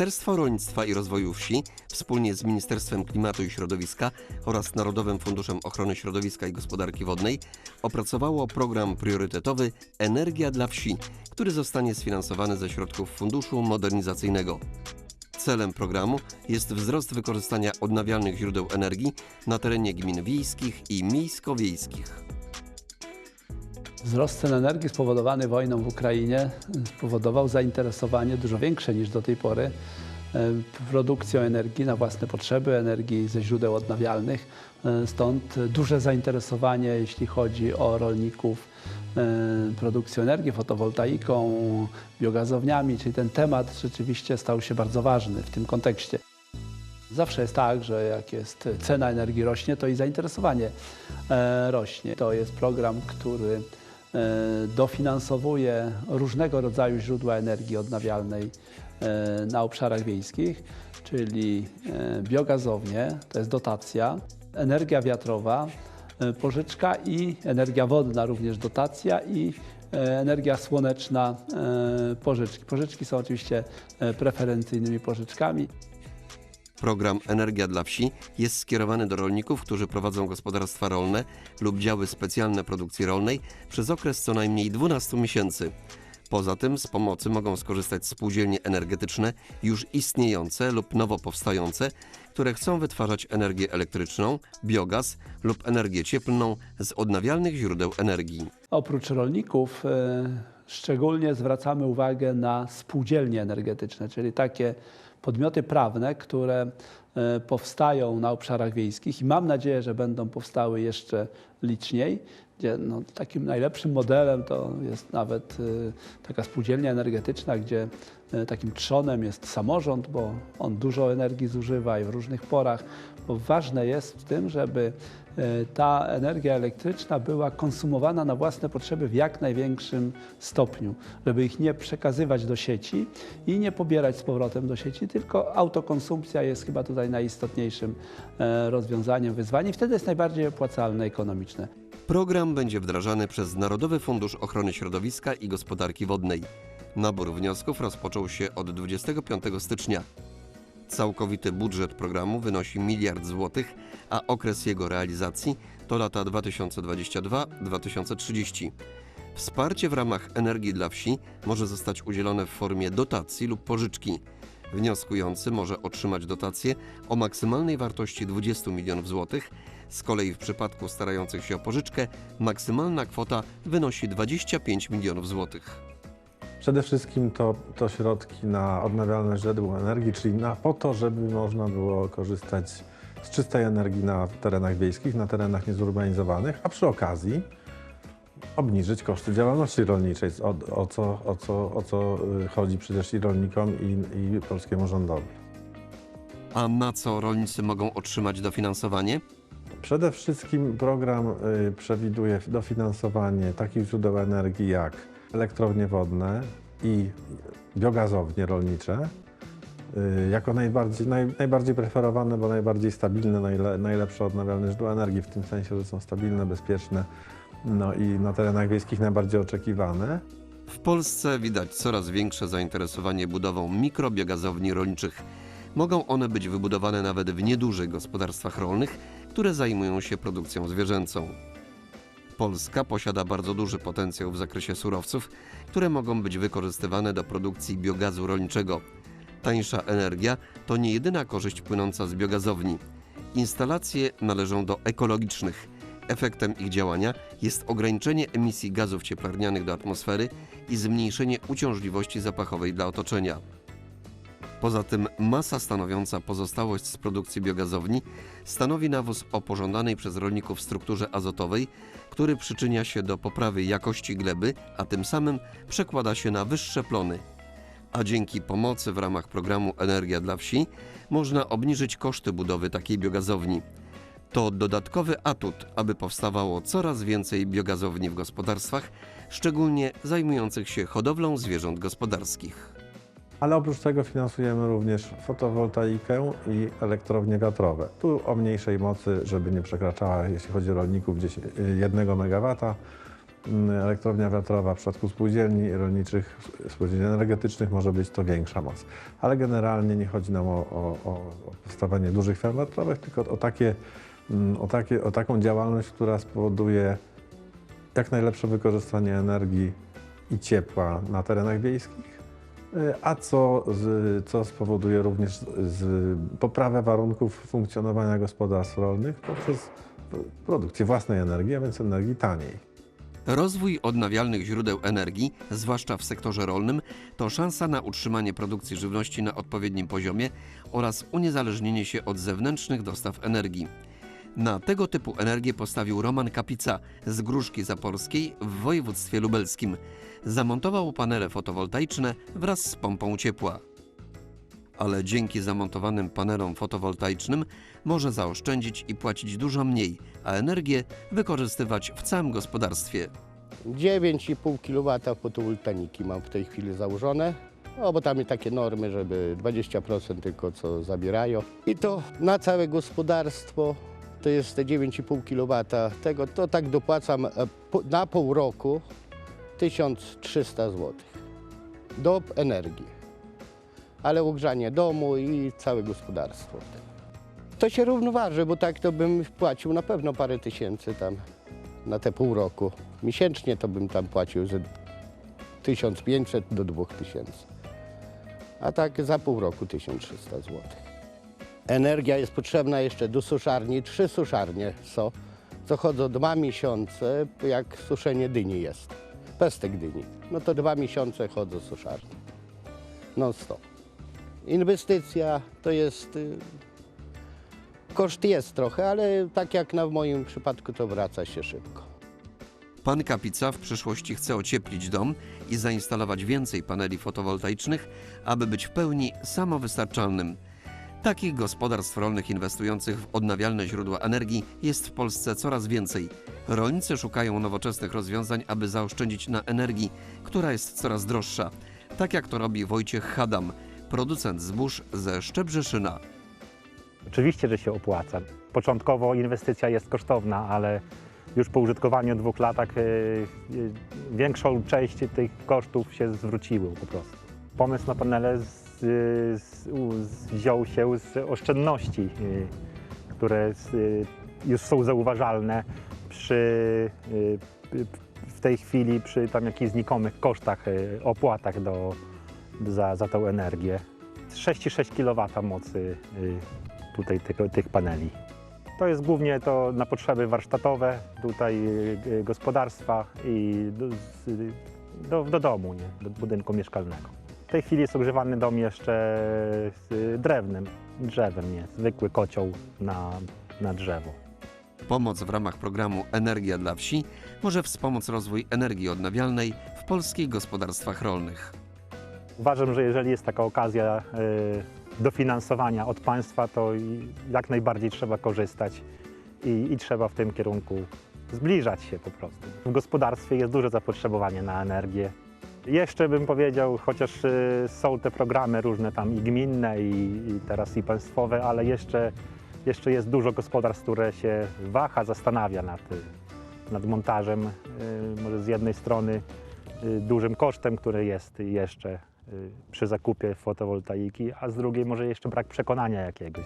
Ministerstwo Rolnictwa i Rozwoju Wsi wspólnie z Ministerstwem Klimatu i Środowiska oraz Narodowym Funduszem Ochrony Środowiska i Gospodarki Wodnej opracowało program priorytetowy Energia dla Wsi, który zostanie sfinansowany ze środków Funduszu Modernizacyjnego. Celem programu jest wzrost wykorzystania odnawialnych źródeł energii na terenie gmin wiejskich i miejsko-wiejskich. Wzrost cen energii spowodowany wojną w Ukrainie spowodował zainteresowanie dużo większe niż do tej pory e, produkcją energii na własne potrzeby, energii ze źródeł odnawialnych. E, Stąd duże zainteresowanie, jeśli chodzi o rolników, e, produkcją energii, fotowoltaiką, biogazowniami, czyli ten temat rzeczywiście stał się bardzo ważny w tym kontekście. Zawsze jest tak, że jak jest cena energii rośnie, to i zainteresowanie e, rośnie. To jest program, który e, dofinansowuje różnego rodzaju źródła energii odnawialnej e, na obszarach wiejskich, czyli e, biogazownie, to jest dotacja, energia wiatrowa, e, pożyczka i energia wodna również dotacja i e, energia słoneczna e, pożyczki. Pożyczki są oczywiście e, preferencyjnymi pożyczkami. Program Energia dla Wsi jest skierowany do rolników, którzy prowadzą gospodarstwa rolne lub działy specjalne produkcji rolnej przez okres co najmniej 12 miesięcy. Poza tym z pomocy mogą skorzystać spółdzielnie energetyczne już istniejące lub nowo powstające, które chcą wytwarzać energię elektryczną, biogaz lub energię cieplną z odnawialnych źródeł energii. Oprócz rolników e, szczególnie zwracamy uwagę na spółdzielnie energetyczne, czyli takie podmioty prawne, które e, powstają na obszarach wiejskich i mam nadzieję, że będą powstały jeszcze liczniej, gdzie no, takim najlepszym modelem to jest nawet e, taka spółdzielnia energetyczna, gdzie e, takim trzonem jest samorząd, bo on dużo energii zużywa i w różnych porach, bo ważne jest w tym, żeby ta energia elektryczna była konsumowana na własne potrzeby w jak największym stopniu, żeby ich nie przekazywać do sieci i nie pobierać z powrotem do sieci, tylko autokonsumpcja jest chyba tutaj najistotniejszym e, rozwiązaniem, wyzwaniem. Wtedy jest najbardziej opłacalne ekonomiczne. Program będzie wdrażany przez Narodowy Fundusz Ochrony Środowiska i Gospodarki Wodnej. Nabór wniosków rozpoczął się od 25 stycznia. Całkowity budżet programu wynosi miliard złotych, a okres jego realizacji to lata 2022-2030. Wsparcie w ramach Energii dla Wsi może zostać udzielone w formie dotacji lub pożyczki. Wnioskujący może otrzymać dotację o maksymalnej wartości 20 milionów złotych. Z kolei w przypadku starających się o pożyczkę maksymalna kwota wynosi 25 milionów złotych. Przede wszystkim to, to środki na odnawialne źródła energii, czyli na, po to, żeby można było korzystać z czystej energii na terenach wiejskich, na terenach niezurbanizowanych, a przy okazji obniżyć koszty działalności rolniczej, o, o, co, o, co, o co y, chodzi przecież i rolnikom, i, i polskiemu rządowi. A na co rolnicy mogą otrzymać dofinansowanie? Przede wszystkim program y, przewiduje dofinansowanie takich źródeł energii jak elektrownie wodne i biogazownie rolnicze y, jako najbardziej, naj, najbardziej preferowane, bo najbardziej stabilne, najle, najlepsze odnawialne źródła energii, w tym sensie, że są stabilne, bezpieczne no i na terenach wiejskich najbardziej oczekiwane. W Polsce widać coraz większe zainteresowanie budową mikrobiogazowni rolniczych. Mogą one być wybudowane nawet w niedużych gospodarstwach rolnych, które zajmują się produkcją zwierzęcą. Polska posiada bardzo duży potencjał w zakresie surowców, które mogą być wykorzystywane do produkcji biogazu rolniczego. Tańsza energia to nie jedyna korzyść płynąca z biogazowni. Instalacje należą do ekologicznych. Efektem ich działania jest ograniczenie emisji gazów cieplarnianych do atmosfery i zmniejszenie uciążliwości zapachowej dla otoczenia. Poza tym masa stanowiąca pozostałość z produkcji biogazowni stanowi nawóz o pożądanej przez rolników strukturze azotowej, który przyczynia się do poprawy jakości gleby, a tym samym przekłada się na wyższe plony. A dzięki pomocy w ramach programu Energia dla Wsi można obniżyć koszty budowy takiej biogazowni. To dodatkowy atut, aby powstawało coraz więcej biogazowni w gospodarstwach, szczególnie zajmujących się hodowlą zwierząt gospodarskich. Ale oprócz tego finansujemy również fotowoltaikę i elektrownie wiatrowe. Tu o mniejszej mocy, żeby nie przekraczała, jeśli chodzi o rolników, gdzieś 1 MW, mm, elektrownia wiatrowa, w przypadku spółdzielni rolniczych, spółdzielni energetycznych może być to większa moc. Ale generalnie nie chodzi nam o, o, o powstawanie dużych farm wiatrowych, tylko o, takie, mm, o, takie, o taką działalność, która spowoduje jak najlepsze wykorzystanie energii i ciepła na terenach wiejskich, y, a co, co spowoduje również poprawę warunków funkcjonowania gospodarstw rolnych poprzez produkcję własnej energii, a więc energii taniej. Rozwój odnawialnych źródeł energii, zwłaszcza w sektorze rolnym, to szansa na utrzymanie produkcji żywności na odpowiednim poziomie oraz uniezależnienie się od zewnętrznych dostaw energii. Na tego typu energię postawił Roman Kapica z Gruszki Zaporskiej w województwie lubelskim. Zamontował panele fotowoltaiczne wraz z pompą ciepła. Ale dzięki zamontowanym panelom fotowoltaicznym może zaoszczędzić i płacić dużo mniej, a energię wykorzystywać w całym gospodarstwie. 9,5 kW fotowoltaiki mam w tej chwili założone. No bo tam jest takie normy, żeby 20% tylko co zabierają. I to na całe gospodarstwo to jest te 9,5 kW tego, to tak dopłacam e, na pół roku 1300 zł do energii. Ale ogrzanie domu i całe gospodarstwo. To się równoważy, bo tak to bym płacił na pewno parę tysięcy tam na te pół roku. Miesięcznie to bym tam płacił ze 1500 do 2000. A tak za pół roku 1300 zł. Energia jest potrzebna jeszcze do suszarni. Trzy suszarnie są, co chodzą dwa miesiące, jak suszenie dyni jest. Pestek dyni. No to dwa miesiące chodzą suszarnie. Non stop. Inwestycja to jest... y, Koszt jest trochę, ale tak jak na w moim przypadku to wraca się szybko. Pan Kapica w przyszłości chce ocieplić dom i zainstalować więcej paneli fotowoltaicznych, aby być w pełni samowystarczalnym. Takich gospodarstw rolnych inwestujących w odnawialne źródła energii jest w Polsce coraz więcej. Rolnicy szukają nowoczesnych rozwiązań, aby zaoszczędzić na energii, która jest coraz droższa. Tak jak to robi Wojciech Hadam, producent zbóż ze Szczebrzeszyna. Oczywiście, że się opłaca. Początkowo inwestycja jest kosztowna, ale już po użytkowaniu dwóch latach e, e, większą część tych kosztów się zwróciły po prostu. Pomysł na panele z, wziął się z oszczędności, e, które e, już są zauważalne przy, e, w tej chwili przy tam jakichś znikomych kosztach, opłatach do, za, za tą energię. 6,6 kW mocy tutaj tego, tych paneli. To jest głównie to na potrzeby warsztatowe, tutaj y, gospodarstwa i do, do, do domu, nie? do budynku mieszkalnego. W tej chwili jest ogrzewany dom jeszcze z drewnem, drzewem, nie? zwykły kocioł na, na drzewo. Pomoc w ramach programu Energia dla Wsi może wspomóc rozwój energii odnawialnej w polskich gospodarstwach rolnych. Uważam, że jeżeli jest taka okazja y, dofinansowania od państwa, to jak najbardziej trzeba korzystać i, i trzeba w tym kierunku zbliżać się po prostu. W gospodarstwie jest duże zapotrzebowanie na energię. Jeszcze bym powiedział, chociaż y, są te programy różne tam i gminne, i, i teraz i państwowe, ale jeszcze, jeszcze jest dużo gospodarstw, które się waha, zastanawia nad, y, nad montażem. y, Może z jednej strony dużym kosztem, który jest jeszcze przy zakupie fotowoltaiki, a z drugiej może jeszcze brak przekonania jakiegoś.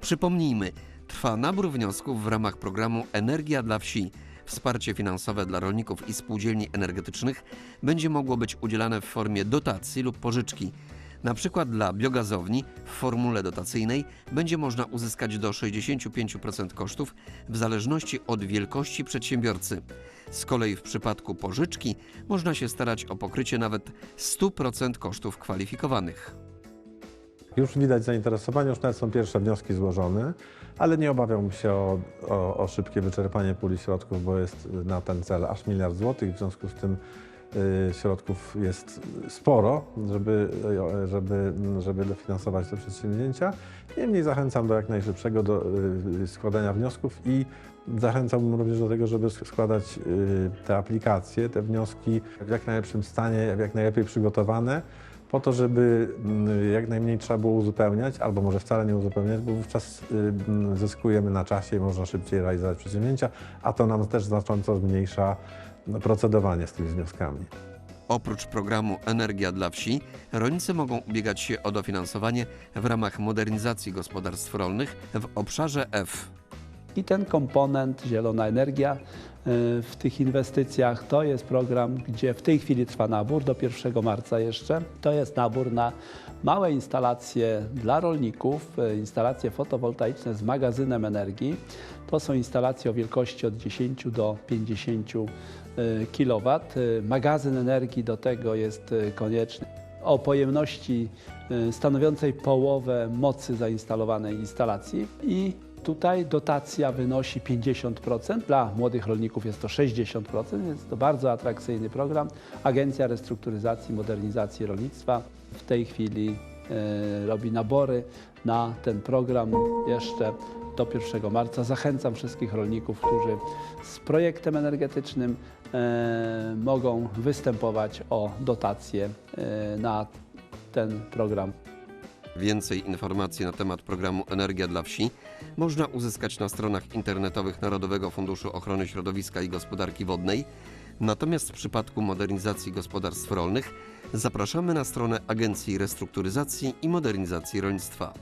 Przypomnijmy, trwa nabór wniosków w ramach programu Energia dla Wsi. Wsparcie finansowe dla rolników i spółdzielni energetycznych będzie mogło być udzielane w formie dotacji lub pożyczki. Na przykład dla biogazowni w formule dotacyjnej będzie można uzyskać do 65% kosztów w zależności od wielkości przedsiębiorcy. Z kolei w przypadku pożyczki można się starać o pokrycie nawet 100% kosztów kwalifikowanych. Już widać zainteresowanie, już nawet są pierwsze wnioski złożone, ale nie obawiam się o, o, o szybkie wyczerpanie puli środków, bo jest na ten cel aż miliard złotych, w związku z tym y, środków jest sporo, żeby, y, żeby, żeby dofinansować te przedsięwzięcia. Niemniej zachęcam do jak najszybszego do, y, składania wniosków i zachęcałbym również do tego, żeby składać te aplikacje, te wnioski w jak najlepszym stanie, w jak najlepiej przygotowane, po to, żeby mm, jak najmniej trzeba było uzupełniać, albo może wcale nie uzupełniać, bo wówczas y, mm, zyskujemy na czasie i można szybciej realizować przedsięwzięcia, a to nam też znacząco zmniejsza procedowanie z tymi wnioskami. Oprócz programu Energia dla Wsi, rolnicy mogą ubiegać się o dofinansowanie w ramach modernizacji gospodarstw rolnych w obszarze F. I ten komponent Zielona Energia y, w tych inwestycjach to jest program, gdzie w tej chwili trwa nabór do 1 marca jeszcze. To jest nabór na małe instalacje dla rolników, y, instalacje fotowoltaiczne z magazynem energii. To są instalacje o wielkości od 10 do 50 kW. Magazyn energii do tego jest y, konieczny o pojemności y, stanowiącej połowę mocy zainstalowanej instalacji i tutaj dotacja wynosi 50%. Dla młodych rolników jest to 60%, więc to bardzo atrakcyjny program. Agencja Restrukturyzacji i Modernizacji Rolnictwa w tej chwili y, robi nabory na ten program jeszcze do 1 marca. Zachęcam wszystkich rolników, którzy z projektem energetycznym e, mogą występować o dotacje e, na ten program. Więcej informacji na temat programu Energia dla Wsi można uzyskać na stronach internetowych Narodowego Funduszu Ochrony Środowiska i Gospodarki Wodnej. Natomiast w przypadku modernizacji gospodarstw rolnych zapraszamy na stronę Agencji Restrukturyzacji i Modernizacji Rolnictwa.